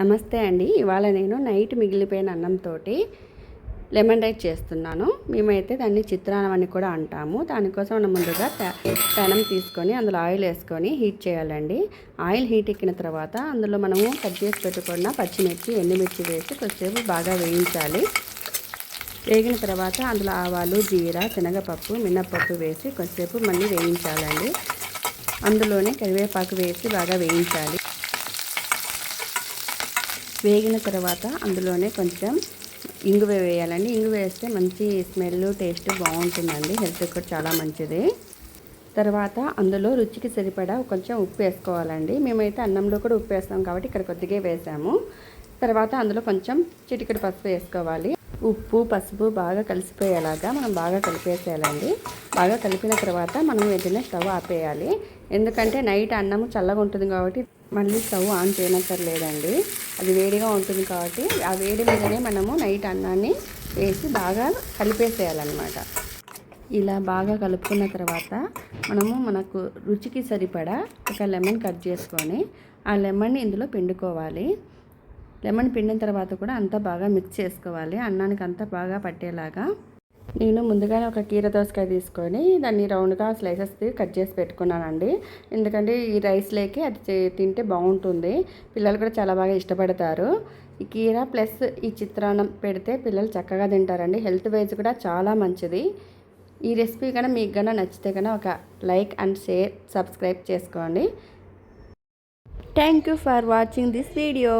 నమస్తే అండి. ఇవాళ నేను నైట్ మిగిలిపోయిన అన్నంతో లెమన్ రైస్ చేస్తున్నాను. మేమైతే దాన్ని చిత్రాన్నం అని కూడా అంటాము. దానికోసం మనం ముందుగా పెనం తీసుకొని అందులో ఆయిల్ వేసుకొని హీట్ చేయాలండి. ఆయిల్ హీట్ ఎక్కిన తర్వాత అందులో మనము కట్ చేసి పెట్టుకున్న పచ్చిమిర్చి ఎండుమిర్చి వేసి కొద్దిసేపు బాగా వేయించాలి. వేగిన తర్వాత అందులో ఆవాలు జీరా శనగపప్పు మినప్పప్పు వేసి కొద్దిసేపు మళ్ళీ వేయించాలండి. అందులోనే కరివేపాకు వేసి బాగా వేయించాలి. వేగిన తర్వాత అందులోనే కొంచెం ఇంగువ వేయాలండి. ఇంగువ వేస్తే మంచి స్మెల్ టేస్ట్ బాగుంటుందండి. హెల్త్ కూడా చాలా మంచిది. తర్వాత అందులో రుచికి సరిపడా కొంచెం ఉప్పు వేసుకోవాలండి. మేమైతే అన్నంలో కూడా ఉప్పు వేస్తాం కాబట్టి ఇక్కడ కొద్దిగా వేసాము. తర్వాత అందులో కొంచెం చిటికెడు పసుపు వేసుకోవాలి. ఉప్పు పసుపు బాగా కలిసిపోయేలాగా మనం బాగా కలిపేసేయాలండి. బాగా కలిపిన తర్వాత మనం వెంటనే స్టవ్ ఆపేయాలి. ఎందుకంటే నైట్ అన్నం చల్లగా ఉంటుంది కాబట్టి మళ్ళీ స్టవ్ ఆన్ చేయనక్కర్లేదండి అది వేడిగా ఉంటుంది కాబట్టి ఆ వేడి మీదనే మనము నైట్ అన్నాన్ని వేసి బాగా కలిపేసేయాలన్నమాట. ఇలా బాగా కలుపుకున్న తర్వాత మనము మనకు రుచికి సరిపడా ఒక లెమన్ కట్ చేసుకొని ఆ లెమన్ని ఇందులో పిండుకోవాలి. లెమన్ పిండిన తర్వాత కూడా అంతా బాగా మిక్స్ చేసుకోవాలి. అన్నానికి అంతా బాగా పట్టేలాగా నేను ముందుగానే ఒక కీర దోసకాయ తీసుకొని దాన్ని రౌండ్గా స్లైసెస్ కట్ చేసి పెట్టుకున్నానండి. ఎందుకంటే ఈ రైస్లోకి అది తింటే బాగుంటుంది. పిల్లలు కూడా చాలా బాగా ఇష్టపడతారు. ఈ కీర ప్లస్ ఈ చిత్రాన్నం పెడితే పిల్లలు చక్కగా తింటారండి. హెల్త్ వైజ్ కూడా చాలా మంచిది. ఈ రెసిపీ కన్నా మీకు కన్నా నచ్చితే కన్నా ఒక లైక్ అండ్ షేర్ సబ్స్క్రైబ్ చేసుకోండి. Thank you for watching this video.